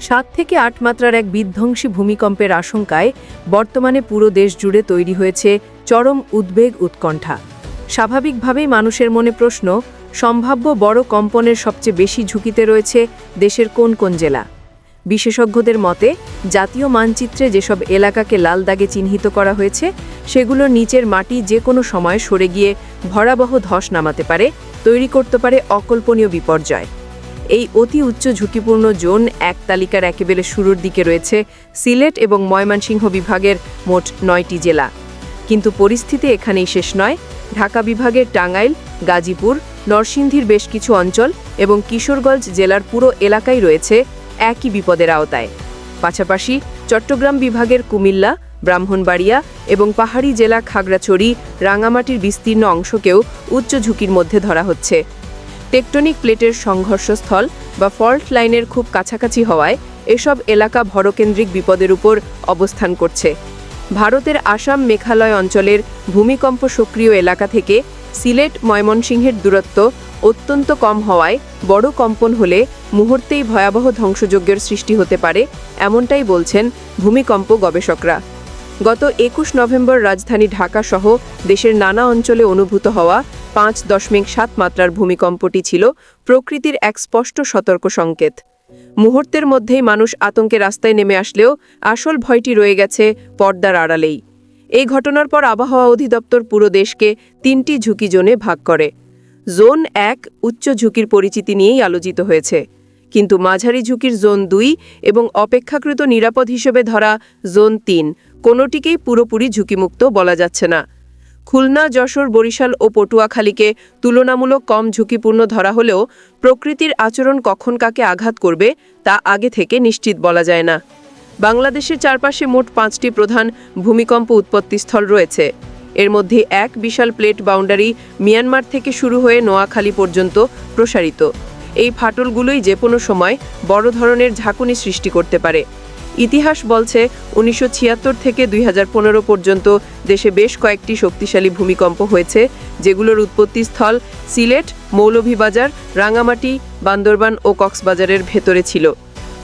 সাত থেকে আট মাত্রার এক বিধ্বংসী ভূমিকম্পের আশঙ্কায় বর্তমানে পুরো দেশ জুড়ে তৈরি হয়েছে চরম উদ্বেগ উৎকণ্ঠা। স্বাভাবিকভাবেই মানুষের মনে প্রশ্ন, সম্ভাব্য বড় কম্পনের সবচেয়ে বেশি ঝুঁকিতে রয়েছে দেশের কোন কোন জেলা? বিশেষজ্ঞদের মতে, জাতীয় মানচিত্রে যেসব এলাকাকে লাল দাগে চিহ্নিত করা হয়েছে সেগুলোর নিচের মাটি যে কোনো সময় সরে গিয়ে ভরাবহ ধস নামাতে পারে, তৈরি করতে পারে অকল্পনীয় বিপর্যয়। এই অতি উচ্চ ঝুঁকিপূর্ণ জোন এক তালিকার একেবারে শুরুর দিকে রয়েছে সিলেট এবং ময়মনসিংহ বিভাগের মোট নয়টি জেলা। কিন্তু পরিস্থিতি এখানেই শেষ নয়। ঢাকা বিভাগের টাঙ্গাইল, গাজীপুর, নরসিংদীর বেশ কিছু অঞ্চল এবং কিশোরগঞ্জ জেলার পুরো এলাকাই রয়েছে একই বিপদের আওতায়। পাশাপাশি চট্টগ্রাম বিভাগের কুমিল্লা, ব্রাহ্মণবাড়িয়া এবং পাহাড়ি জেলা খাগড়াছড়ি রাঙামাটির বিস্তীর্ণ অংশকেও উচ্চ ঝুঁকির মধ্যে ধরা হচ্ছে। টেকটনিক প্লেটের সংঘর্ষস্থল বা ফল্ট লাইনের খুব কাছাকাছি হওয়ায় এসব এলাকা ভরকেন্দ্রিক বিপদের উপর অবস্থান করছে। ভারতের আসাম মেঘালয় অঞ্চলের ভূমিকম্প সক্রিয় এলাকা থেকে সিলেট ময়মনসিংহের দূরত্ব অত্যন্ত কম হওয়ায় বড় কম্পন হলে মুহূর্তেই ভয়াবহ ধ্বংসযজ্ঞের সৃষ্টি হতে পারে, এমনটাই বলছেন ভূমিকম্প গবেষকরা। গত একুশ নভেম্বর রাজধানী ঢাকা সহ দেশের নানা অঞ্চলে অনুভূত হওয়া পাঁচ দশমিক সাত মাত্রার ভূমিকম্পটি ছিল প্রকৃতির এক স্পষ্ট সতর্ক সংকেত। মুহূর্তের মধ্যেই মানুষ আতঙ্কে রাস্তায় নেমে আসলেও আসল ভয়টি রয়ে গেছে পর্দার আড়ালেই। এই ঘটনার পর আবহাওয়া অধিদপ্তর পুরো দেশকে তিনটি ঝুঁকি জোনে ভাগ করে। জোন এক উচ্চ ঝুঁকির পরিচিতি নিয়েই আলোচিত হয়েছে। কিন্তু মাঝারি ঝুঁকির জোন দুই এবং অপেক্ষাকৃত নিরাপদ হিসেবে ধরা জোন তিন কোনোটিকেই পুরোপুরি ঝুঁকিমুক্ত বলা যাচ্ছে না। খুলনা, যশোর, বরিশাল ও পটুয়াখালীকে তুলনামূলক কম ঝুঁকিপূর্ণ ধরা হলেও প্রকৃতির আচরণ কখন কাকে আঘাত করবে তা আগে থেকে নিশ্চিত বলা যায় না। বাংলাদেশের চারপাশে মোট পাঁচটি প্রধান ভূমিকম্প উৎপত্তিস্থল রয়েছে। এর মধ্যে এক বিশাল প্লেট বাউন্ডারি মিয়ানমার থেকে শুরু হয়ে নোয়াখালী পর্যন্ত প্রসারিত। এই ফাটলগুলোই যে কোনো সময় বড় ধরনের ঝাঁকুনি সৃষ্টি করতে পারে। ইতিহাস বলছে উনিশশো ছিয়াত্তর থেকে দুই হাজার পনেরো পর্যন্ত দেশে বেশ কয়েকটি শক্তিশালী ভূমিকম্প হয়েছে, যেগুলোর উৎপত্তিস্থল সিলেট, মৌলভীবাজার, রাঙামাটি, বান্দরবান ও কক্সবাজারের ভেতরে ছিল।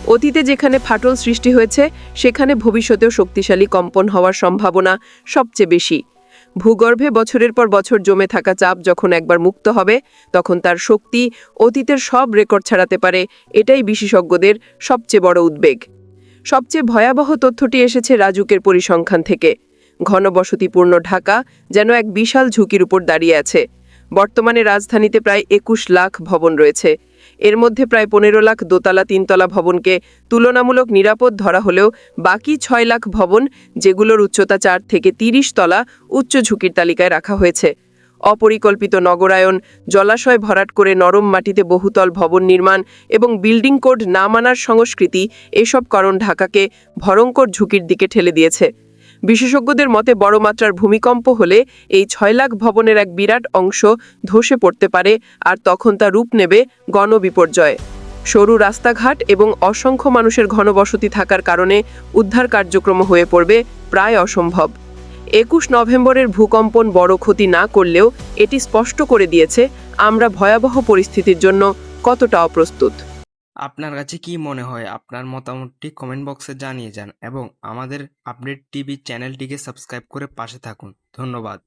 অতীতে যেখানে ফাটল সৃষ্টি হয়েছে, সেখানে ভবিষ্যতেও শক্তিশালী কম্পন হওয়ার সম্ভাবনা সবচেয়ে বেশি। ভূগর্ভে বছরের পর বছর জমে থাকা চাপ যখন একবার মুক্ত হবে, তখন তার শক্তি অতীতের সব রেকর্ড ছাড়াতে পারে, এটাই বিশেষজ্ঞদের সবচেয়ে বড় উদ্বেগ। সবচেয়ে ভয়াবহ তথ্যটি এসেছে রাজুকের পরিসংখ্যান থেকে। ঘনবসতিপূর্ণ ঢাকা যেন এক বিশাল ঝুঁকির উপর দাঁড়িয়ে আছে। বর্তমানে রাজধানীতে প্রায় একুশ লাখ ভবন রয়েছে। এর মধ্যে প্রায় পনেরো লাখ দোতলা, তিনতলা ভবনকে তুলনামূলক নিরাপদ ধরা হলেও বাকি ছয় লাখ ভবন, যেগুলোর উচ্চতা চার থেকে তিরিশ তলা, উচ্চ ঝুঁকির তালিকায় রাখা হয়েছে। অপরিকল্পিত নগরায়ন, জলাশয় ভরাট করে নরম মাটিতে বহুতল ভবন নির্মাণ এবং বিল্ডিং কোড না মানার সংস্কৃতি এসব কারণ ঢাকাকে ভয়ঙ্কর ঝুঁকির দিকে ঠেলে দিয়েছে। বিশেষজ্ঞদের মতে বড় মাত্রার ভূমিকম্প হলে এই ছয় লাখ ভবনের এক বিরাট অংশ ধসে পড়তে পারে আর তখন তা রূপ নেবে গণবিপর্যয়। সরু রাস্তাঘাট এবং অসংখ্য মানুষের ঘনবসতি থাকার কারণে উদ্ধার কার্যক্রম হয়ে পড়বে প্রায় অসম্ভব। একুশ নভেম্বরের ভূকম্পন বড় ক্ষতি না করলেও এটি স্পষ্ট করে দিয়েছে আমরা ভয়াবহ পরিস্থিতির জন্য কতটা অপ্রস্তুত। আপনার কাছে কি মনে হয়? আপনার মতামতটি কমেন্ট বক্সে জানিয়ে যান এবং আমাদের আপডেট টিভি চ্যানেলটিকে সাবস্ক্রাইব করে পাশে থাকুন। ধন্যবাদ।